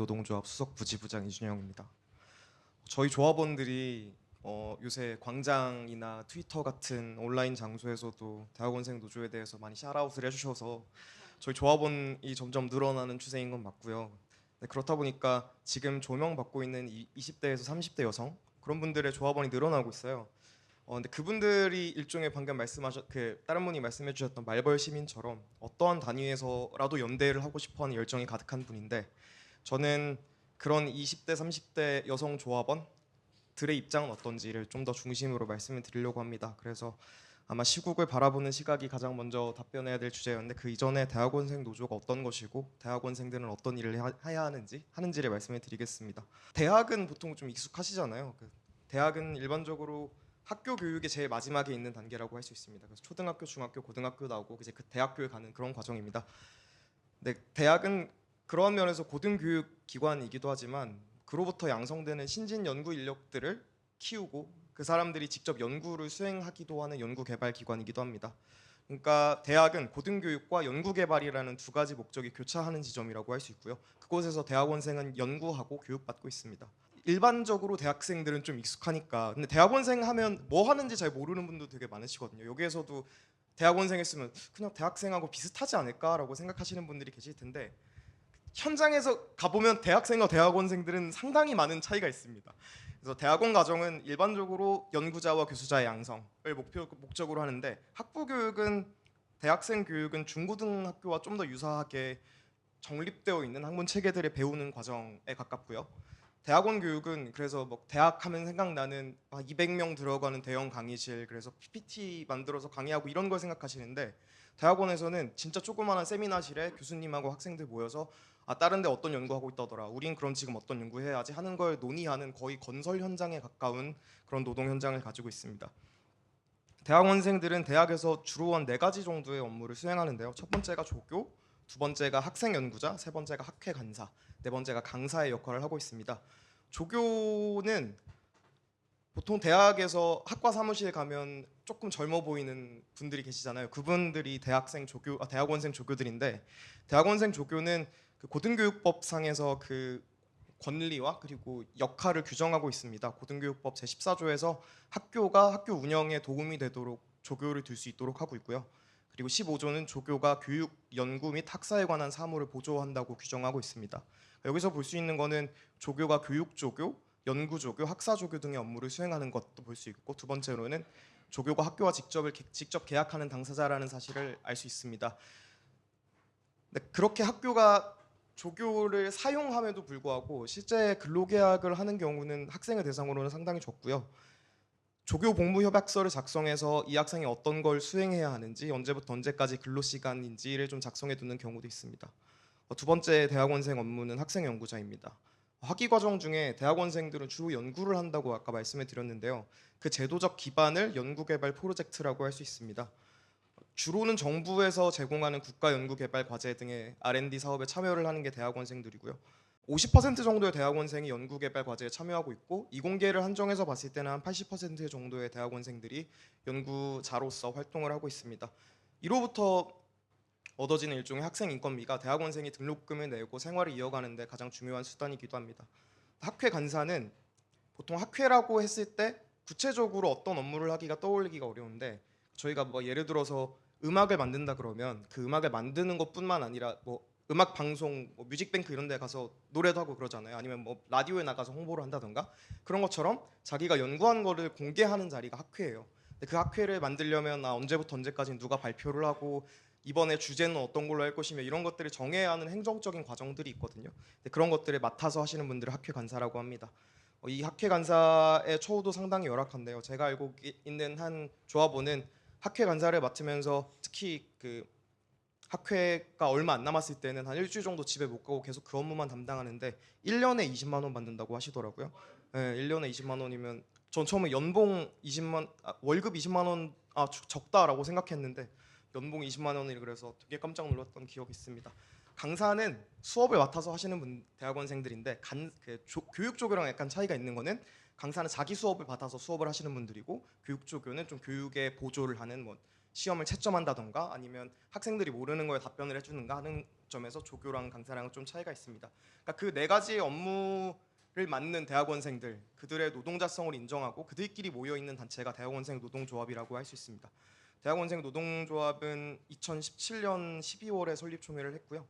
노동조합 수석 부지부장 이준영입니다. 저희 조합원들이 어, 요새 광장이나 트위터 같은 온라인 장소에서도 대학원생 노조에 대해서 많이 샤라웃을 해주셔서 저희 조합원이 점점 늘어나는 추세인 건 맞고요. 네, 그렇다 보니까 지금 조명 받고 있는 이 20대에서 30대 여성 그런 분들의 조합원이 늘어나고 있어요. 어, 근데 그분들이 일종의 방금 말씀하셨 그 다른 분이 말씀해 주셨던 말벌 시민처럼 어떠한 단위에서라도 연대를 하고 싶어하는 열정이 가득한 분인데 저는 그런 20대 30대 여성 조합원들의 입장은 어떤지를 좀 더 중심으로 말씀을 드리려고 합니다. 그래서 아마 시국을 바라보는 시각이 가장 먼저 답변해야 될 주제였는데 그 이전에 대학원생 노조가 어떤 것이고 대학원생들은 어떤 일을 하- 해야 하는지 하는지를 말씀을 드리겠습니다. 대학은 보통 좀 익숙하시잖아요. 그 대학은 일반적으로 학교 교육의 제일 마지막에 있는 단계라고 할 수 있습니다. 그래서 초등학교, 중학교, 고등학교 나오고 이제 그 대학교에 가는 그런 과정입니다. 네, 대학은 그런 면에서 고등교육 기관이기도 하지만 그로부터 양성되는 신진 연구 인력들을 키우고 그 사람들이 직접 연구를 수행하기도 하는 연구 개발 기관이기도 합니다. 그러니까 대학은 고등교육과 연구 개발이라는 두 가지 목적이 교차하는 지점이라고 할 수 있고요. 그곳에서 대학원생은 연구하고 교육받고 있습니다. 일반적으로 대학생들은 좀 익숙하니까 근데 대학원생 하면 뭐 하는지 잘 모르는 분도 되게 많으시거든요. 여기에서도 대학원생 했으면 그냥 대학생하고 비슷하지 않을까라고 생각하시는 분들이 계실 텐데 현장에서 가보면 대학생과 대학원생들은 상당히 많은 차이가 있습니다. 그래서 대학원 과정은 일반적으로 연구자와 교수자의 양성을 목표 목적으로 하는데 학부 교육은 대학생 교육은 중고등학교와 좀 더 유사하게 정립되어 있는 학문 체계들을 배우는 과정에 가깝고요. 대학원 교육은 그래서 뭐 대학 하면 생각나는 한 200명 들어가는 대형 강의실 그래서 PPT 만들어서 강의하고 이런 걸 생각하시는데 대학원에서는 진짜 조그마한 세미나실에 교수님하고 학생들 모여서 아 다른 데 어떤 연구하고 있다더라 우린 그럼 지금 어떤 연구해야지 하는 걸 논의하는 거의 건설 현장에 가까운 그런 노동 현장을 가지고 있습니다. 대학원생들은 대학에서 주로 한 네 가지 정도의 업무를 수행하는데요. 첫 번째가 조교, 두 번째가 학생 연구자, 세 번째가 학회 간사, 네 번째가 강사의 역할을 하고 있습니다. 조교는 보통 대학에서 학과 사무실 가면 조금 젊어 보이는 분들이 계시잖아요. 그분들이 대학생 조교, 아, 대학원생 조교들인데 대학원생 조교는 그 고등교육법상에서 그 권리와 그리고 역할을 규정하고 있습니다. 고등교육법 제 14조에서 학교가 학교 운영에 도움이 되도록 조교를 둘수 있도록 하고 있고요. 그리고 15조는 조교가 교육, 연구 및 학사에 관한 사무를 보조한다고 규정하고 있습니다. 여기서 볼 수 있는 거는 조교가 교육 조교, 연구 조교, 학사 조교 등의 업무를 수행하는 것도 볼 수 있고 두 번째로는 조교가 학교와 직접을 개- 직접 계약하는 당사자라는 사실을 알 수 있습니다. 네, 그렇게 학교가 조교를 사용함에도 불구하고 실제 근로계약을 하는 경우는 학생을 대상으로는 상당히 적고요. 조교 복무 협약서를 작성해서 이 학생이 어떤 걸 수행해야 하는지 언제부터 언제까지 근로 시간인지를 좀 작성해 두는 경우도 있습니다. 어, 두 번째 대학원생 업무는 학생 연구자입니다. 학위 과정 중에 대학원생들은 주로 연구를 한다고 아까 말씀을 드렸는데요. 그 제도적 기반을 연구개발 프로젝트라고 할 수 있습니다. 주로는 정부에서 제공하는 국가 연구 개발 과제 등의 R&D 사업에 참여를 하는 게 대학원생들이고요. 50% 정도의 대학원생이 연구 개발 과제에 참여하고 있고 이공계를 한정해서 봤을 때는 한 80% 정도의 대학원생들이 연구자로서 활동을 하고 있습니다. 이로부터 얻어지는 일종의 학생 인건비가 대학원생이 등록금을 내고 생활을 이어가는 데 가장 중요한 수단이기도 합니다. 학회 간사는 보통 학회라고 했을 때 구체적으로 어떤 업무를 하기가 떠올리기가 어려운데 저희가 뭐 예를 들어서 음악을 만든다 그러면 그 음악을 만드는 것뿐만 아니라 뭐 음악 방송, 뭐 뮤직뱅크 이런 데 가서 노래도 하고 그러잖아요. 아니면 뭐 라디오에 나가서 홍보를 한다던가 그런 것처럼 자기가 연구한 거를 공개하는 자리가 학회예요. 근데 그 학회를 만들려면 아, 언제부터 언제까지 누가 발표를 하고 이번에 주제는 어떤 걸로 할 것이며 이런 것들을 정해야 하는 행정적인 과정들이 있거든요. 근데 그런 것들을 맡아서 하시는 분들을 학회 간사라고 합니다. 어, 이 학회 간사의 처우도 상당히 열악한데요. 제가 알고 이- 있는 한 조합원은 학회 간사를 맡으면서 특히 그 학회가 얼마 안 남았을 때는 한 일주일 정도 집에 못 가고 계속 그 업무만 담당하는데 1년에 20만 원 받는다고 하시더라고요. 네, 1년에 20만 원이면 전 처음에 연봉 20만 아, 월급 20만 원 아, 적- 적다라고 생각했는데 연봉 20만 원이 그래서 되게 깜짝 놀랐던 기억이 있습니다. 강사는 수업을 맡아서 하시는 분 대학원생들인데 간, 그 조- 교육 쪽이랑 약간 차이가 있는 거는 강사는 자기 수업을 받아서 수업을 하시는 분들이고 교육 쪽교는 좀 교육에 보조를 하는 뭐 시험을 채점한다던가 아니면 학생들이 모르는 거에 답변을 해주는가 하는 점에서 조교랑 강사랑은 좀 차이가 있습니다. 그러니까 그 네 가지의 업무를 맡는 대학원생들 그들의 노동자성을 인정하고 그들끼리 모여 있는 단체가 대학원생 노동조합이라고 할 수 있습니다. 대학원생 노동조합은 2017년 12월에 설립 총회를 했고요.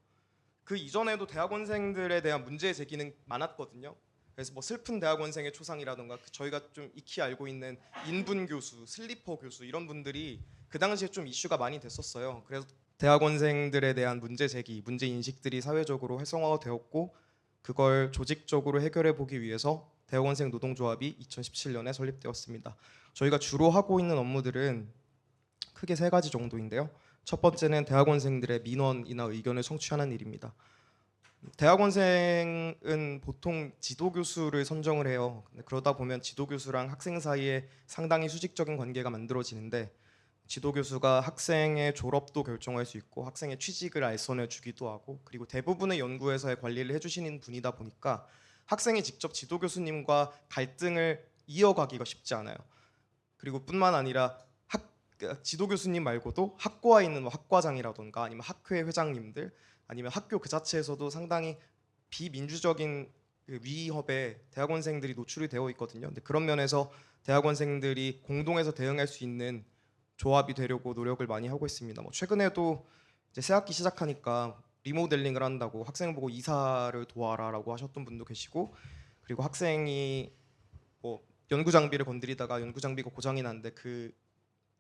그 이전에도 대학원생들에 대한 문제 제기는 많았거든요. 그래서 뭐 슬픈 대학원생의 초상이라던가 그 저희가 좀 익히 알고 있는 인분 교수, 슬리퍼 교수 이런 분들이 그 당시에 좀 이슈가 많이 됐었어요. 그래서 대학원생들에 대한 문제 제기, 문제 인식들이 사회적으로 활성화가 되었고 그걸 조직적으로 해결해 보기 위해서 대학원생 노동조합이 2017년에 설립되었습니다. 저희가 주로 하고 있는 업무들은 크게 세 가지 정도인데요. 첫 번째는 대학원생들의 민원이나 의견을 청취하는 일입니다. 대학원생은 보통 지도 교수를 선정을 해요. 그러다 보면 지도 교수랑 학생 사이에 상당히 수직적인 관계가 만들어지는데 지도 교수가 학생의 졸업도 결정할 수 있고 학생의 취직을 알선해 주기도 하고 그리고 대부분의 연구에서의 관리를 해주시는 분이다 보니까 학생이 직접 지도 교수님과 갈등을 이어가기가 쉽지 않아요. 그리고 뿐만 아니라 학그 지도 교수님 말고도 학과에 있는 뭐 학과장이라던가 아니면 학회 회장님들 아니면 학교 그 자체에서도 상당히 비민주적인 그 위협에 대학원생들이 노출이 되어 있거든요. 근데 그런 면에서 대학원생들이 공동해서 대응할 수 있는 조합이 되려고 노력을 많이 하고 있습니다. 뭐 최근에도 이제 새 학기 시작하니까 리모델링을 한다고 학생 보고 이사를 도와라라고 하셨던 분도 계시고 그리고 학생이 뭐 연구 장비를 건드리다가 연구 장비가 고장이 났는데 그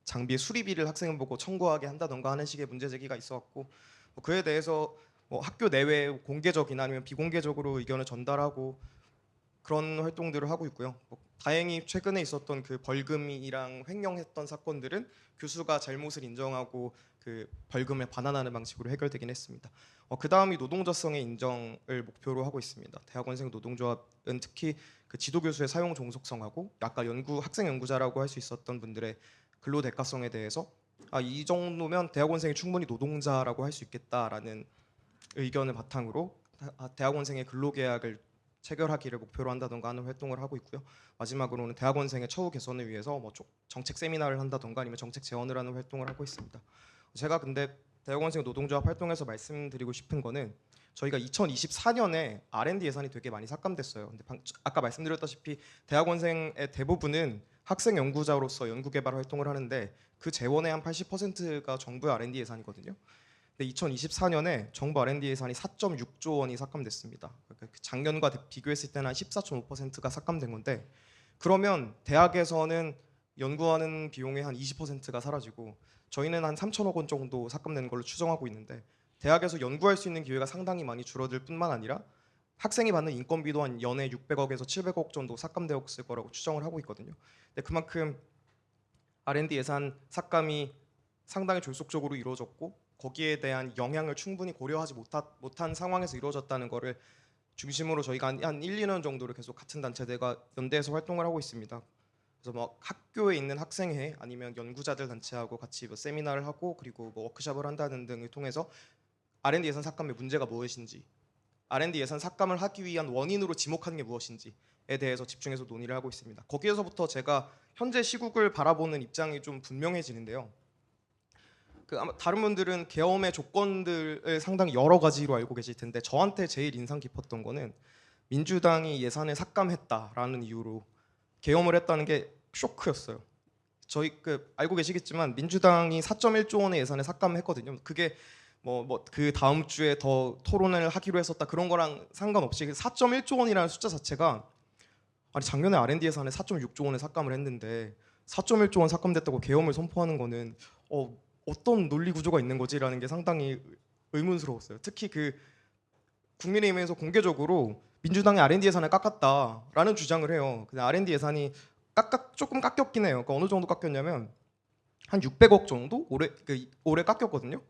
장비의 수리비를 학생 보고 청구하게 한다던가 하는 식의 문제 제기가 있어왔고 뭐 그에 대해서 뭐 학교 내외 공개적이나 아니면 비공개적으로 의견을 전달하고 그런 활동들을 하고 있고요. 뭐 다행히 최근에 있었던 그 벌금이랑 횡령했던 사건들은 교수가 잘못을 인정하고 그 벌금을 반환하는 방식으로 해결되긴 했습니다. 어, 그 다음이 노동자성의 인정을 목표로 하고 있습니다. 대학원생 노동조합은 특히 그 지도 교수의 사용 종속성하고 아까 연구 학생 연구자라고 할 수 있었던 분들의 근로 대가성에 대해서 아, 이 정도면 대학원생이 충분히 노동자라고 할 수 있겠다라는 의견을 바탕으로 아, 대학원생의 근로계약을 체결하기를 목표로 한다던가 하는 활동을 하고 있고요. 마지막으로는 대학원생의 처우 개선을 위해서 뭐 조- 정책 세미나를 한다던가 아니면 정책 제언을 하는 활동을 하고 있습니다. 제가 근데 대학원생 노동조합 활동에서 말씀드리고 싶은 거는 저희가 2024년에 R&D 예산이 되게 많이 삭감됐어요. 근데 방- 아까 말씀드렸다시피 대학원생의 대부분은 학생 연구자로서 연구 개발 활동을 하는데 그 재원의 한 80%가 정부의 R&D 예산이거든요. 근데 2024년에 정부 R&D 예산이 4.6조 원이 삭감됐습니다. 그러니까 그 작년과 대- 비교했을 때는 한 14.5%가 삭감된 건데 그러면 대학에서는 연구하는 비용의 한 20%가 사라지고 저희는 한 3천억 원 정도 삭감되는 걸로 추정하고 있는데 대학에서 연구할 수 있는 기회가 상당히 많이 줄어들 뿐만 아니라 학생이 받는 인건비도 한 연에 600억에서 700억 정도 삭감되었을 거라고 추정을 하고 있거든요. 근데 그만큼 R&D 예산 삭감이 상당히 졸속적으로 이루어졌고 거기에 대한 영향을 충분히 고려하지 못하, 못한 상황에서 이루어졌다는 거를 중심으로 저희가 한, 한 1, 2년 정도를 계속 같은 단체들과 연대해서 활동을 하고 있습니다. 그래서 뭐 학교에 있는 학생회 아니면 연구자들 단체하고 같이 뭐 세미나를 하고 그리고 뭐 워크숍을 한다는 등을 통해서 R&D 예산 삭감의 문제가 무엇인지 R&D 예산 삭감을 하기 위한 원인으로 지목하는 게 무엇인지에 대해서 집중해서 논의를 하고 있습니다. 거기에서부터 제가 현재 시국을 바라보는 입장이 좀 분명해지는데요. 그 아마 다른 분들은 계엄의 조건들을 상당히 여러 가지로 알고 계실 텐데 저한테 제일 인상 깊었던 거는 민주당이 예산을 삭감했다라는 이유로 계엄을 했다는 게 쇼크였어요. 저희 그 알고 계시겠지만 민주당이 4.1조 원의 예산을 삭감했거든요. 그게 뭐 뭐 그 다음 주에 더 토론을 하기로 했었다 그런 거랑 상관없이 4.1조 원이라는 숫자 자체가 아니 작년에 R&D 예산에 4.6조 원을 삭감을 했는데 4.1조 원 삭감됐다고 계엄을 선포하는 거는 어 어떤 논리 구조가 있는 거지라는 게 상당히 의문스러웠어요. 특히 그 국민의힘에서 공개적으로 민주당이 R&D 예산을 깎았다라는 주장을 해요. 근데 R&D 예산이 깎아 조금 깎였긴 해요. 그러니까 어느 정도 깎였냐면 한 600억 정도 올해 그 올해 깎였거든요.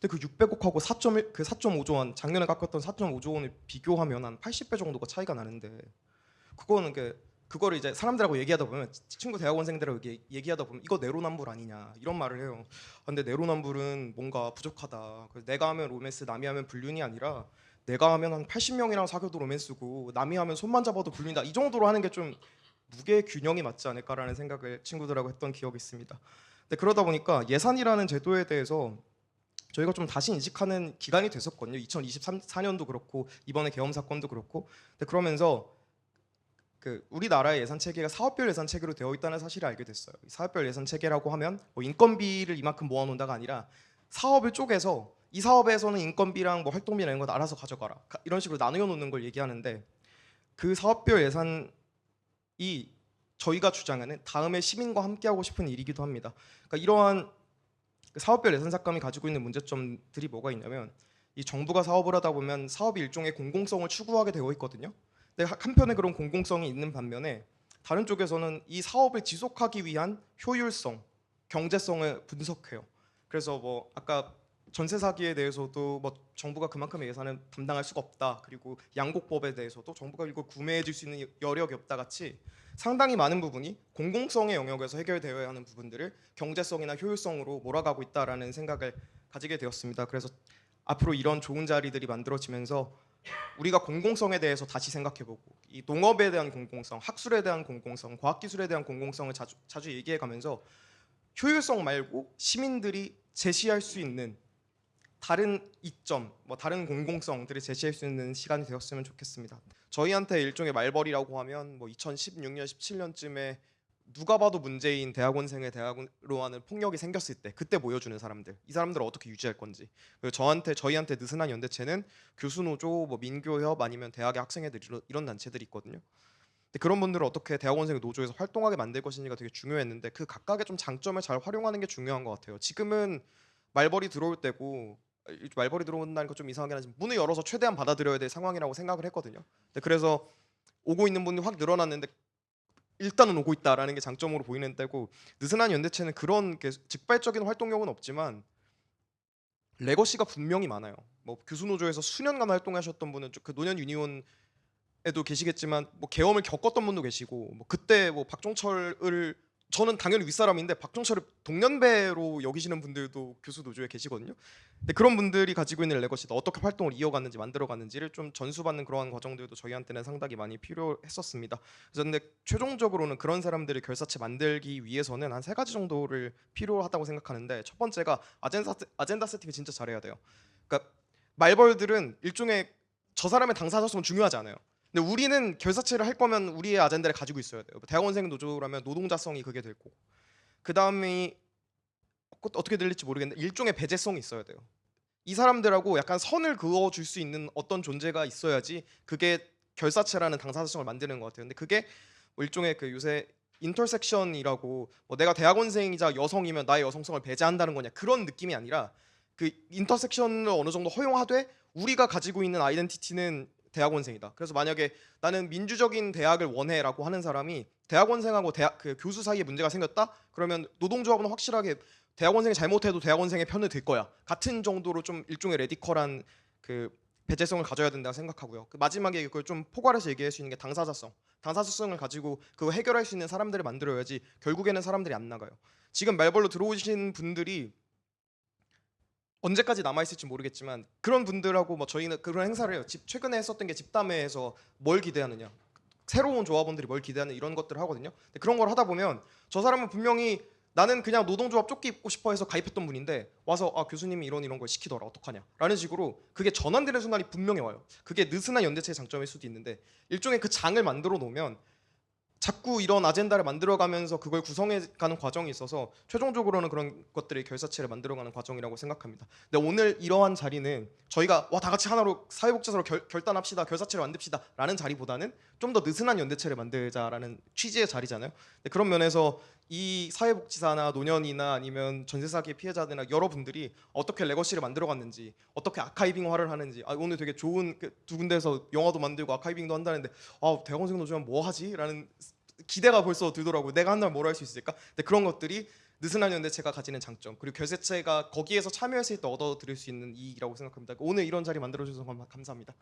근데 그 600억하고 4.1 그 4.5조 원 작년에 깎였던 4.5조 원을 비교하면 한 80배 정도가 차이가 나는데 그거는 그 그거를 이제 사람들하고 얘기하다 보면 친구 대학원생들하고 얘기, 얘기하다 보면 이거 내로남불 아니냐 이런 말을 해요. 아, 근데 내로남불은 뭔가 부족하다. 내가 하면 로맨스, 남이 하면 불륜이 아니라 내가 하면 한 80명이랑 사귀어도 로맨스고 남이 하면 손만 잡아도 불륜이다. 이 정도로 하는 게 좀 무게 균형이 맞지 않을까라는 생각을 친구들하고 했던 기억이 있습니다. 근데 그러다 보니까 예산이라는 제도에 대해서 저희가 좀 다시 인식하는 기간이 됐었거든요. 2024년도 그렇고 이번에 계엄 사건도 그렇고. 근데 그러면서 그 우리나라의 예산 체계가 사업별 예산 체계로 되어 있다는 사실을 알게 됐어요. 이 사업별 예산 체계라고 하면 뭐 인건비를 이만큼 모아놓는다가 아니라 사업을 쪼개서 이 사업에서는 인건비랑 뭐 활동비나 이런 거 알아서 가져가라 가- 이런 식으로 나누어 놓는 걸 얘기하는데 그 사업별 예산이 저희가 주장하는 다음에 시민과 함께하고 싶은 일이기도 합니다. 그러니까 이러한 그 사업별 예산 삭감이 가지고 있는 문제점들이 뭐가 있냐면 이 정부가 사업을 하다 보면 사업이 일종의 공공성을 추구하게 되어 있거든요. 근데 하- 한편에 그런 공공성이 있는 반면에 다른 쪽에서는 이 사업을 지속하기 위한 효율성, 경제성을 분석해요. 그래서 뭐 아까 전세 사기에 대해서도 뭐 정부가 그만큼의 예산을 담당할 수가 없다. 그리고 양곡법에 대해서도 정부가 이걸 구매해 줄 수 있는 여력이 없다 같이 상당히 많은 부분이 공공성의 영역에서 해결되어야 하는 부분들을 경제성이나 효율성으로 몰아가고 있다라는 생각을 가지게 되었습니다. 그래서 앞으로 이런 좋은 자리들이 만들어지면서 우리가 공공성에 대해서 다시 생각해보고 이 농업에 대한 공공성, 학술에 대한 공공성, 과학기술에 대한 공공성을 자주, 자주 얘기해가면서 효율성 말고 시민들이 제시할 수 있는 다른 이점, 뭐 다른 공공성들을 제시할 수 있는 시간이 되었으면 좋겠습니다. 저희한테 일종의 말벌이라고 하면 뭐 2016년, 17년쯤에 누가 봐도 문제인 대학원생의 대학으로 하는 폭력이 생겼을 때 그때 모여주는 사람들 이 사람들을 어떻게 유지할 건지 그리고 저한테 저희한테 느슨한 연대체는 교수노조 뭐 민교협 아니면 대학의 학생회들 이런, 단체들이 있거든요. 근데 그런 분들을 어떻게 대학원생 노조에서 활동하게 만들 것인지가 되게 중요했는데 그 각각의 좀 장점을 잘 활용하는 게 중요한 것 같아요. 지금은 말벌이 들어올 때고 이 말벌이 들어온다는 거좀 이상하긴 하지만 문을 열어서 최대한 받아들여야 될 상황이라고 생각을 했거든요. 근데 그래서 오고 있는 분이 확 늘어났는데 일단은 오고 있다라는 게 장점으로 보이는 때고 느슨한 연대체는 그런 게 즉발적인 활동력은 없지만 레거시가 분명히 많아요. 뭐 교수노조에서 수년간 활동하셨던 분은 그 노년 유니온에도 계시겠지만 뭐 계엄을 겪었던 분도 계시고 뭐 그때 뭐 박종철을 저는 당연히 윗사람인데 박종철을 동년배로 여기시는 분들도 교수 노조에 계시거든요. 근데 그런 분들이 가지고 있는 레거시도 어떻게 활동을 이어갔는지 만들어갔는지를 좀 전수받는 그러한 과정들도 저희한테는 상당히 많이 필요했었습니다. 그래서 근데 최종적으로는 그런 사람들을 결사체 만들기 위해서는 한 세 가지 정도를 필요하다고 생각하는데 첫 번째가 아젠다 아젠다 세팅을 진짜 잘해야 돼요. 그러니까 말벌들은 일종의 저 사람의 당사자성은 중요하지 않아요. 근데 우리는 결사체를 할 거면 우리의 아젠다를 가지고 있어야 돼요. 대학원생 노조라면 노동자성이 그게 될 거고. 그 다음이 어떻게 들릴지 모르겠는데 일종의 배제성이 있어야 돼요. 이 사람들하고 약간 선을 그어 줄 수 있는 어떤 존재가 있어야지 그게 결사체라는 당사자성을 만드는 것 같아요. 근데 그게 뭐 일종의 그 요새 인터섹션이라고 뭐 내가 대학원생이자 여성이면 나의 여성성을 배제한다는 거냐 그런 느낌이 아니라 그 인터섹션을 어느 정도 허용하되 우리가 가지고 있는 아이덴티티는 대학원생이다. 그래서 만약에 나는 민주적인 대학을 원해라고 하는 사람이 대학원생하고 대학 그 교수 사이에 문제가 생겼다. 그러면 노동조합은 확실하게 대학원생이 잘못해도 대학원생의 편을 들 거야. 같은 정도로 좀 일종의 레디컬한 그 배제성을 가져야 된다고 생각하고요. 그 마지막에 그걸 좀 포괄해서 얘기할 수 있는 게 당사자성. 당사자성을 가지고 그거 해결할 수 있는 사람들을 만들어야지 결국에는 사람들이 안 나가요. 지금 말벌로 들어오신 분들이 언제까지 남아 있을지 모르겠지만 그런 분들하고 뭐 저희는 그런 행사를 해요. 집 최근에 했었던 게 집담회에서 뭘 기대하느냐. 새로운 조합원들이 뭘 기대하는 이런 것들을 하거든요. 근데 그런 걸 하다 보면 저 사람은 분명히 나는 그냥 노동조합 조끼 입고 싶어 해서 가입했던 분인데 와서 아 교수님이 이런 이런 걸 시키더라 어떡하냐 라는 식으로 그게 전환되는 순간이 분명히 와요 그게 느슨한 연대체의 장점일 수도 있는데 일종의 그 장을 만들어 놓으면 자꾸 이런 아젠다를 만들어가면서 그걸 구성해가는 과정이 있어서 최종적으로는 그런 것들이 결사체를 만들어가는 과정이라고 생각합니다. 근데 오늘 이러한 자리는 저희가 와 다 같이 하나로 사회복지사로 결, 결단합시다, 결사체를 만듭시다라는 자리보다는 좀 더 느슨한 연대체를 만들자라는 취지의 자리잖아요. 그런 면에서 이 사회복지사나 노년이나 아니면 전세 사기 피해자들이나 여러분들이 어떻게 레거시를 만들어갔는지, 어떻게 아카이빙화를 하는지, 아, 오늘 되게 좋은 그두 군데에서 영화도 만들고 아카이빙도 한다는데, 아 대학원생 노조면 뭐 하지?라는 기대가 벌써 들더라고요. 내가 한다면 뭘 할 수 있을까? 근데 그런 것들이 느슨한 연대체가 가지는 장점 그리고 결세체가 거기에서 참여했을 때 얻어 들을 수 있는 이익이라고 생각합니다. 오늘 이런 자리 만들어 주셔서 감사합니다.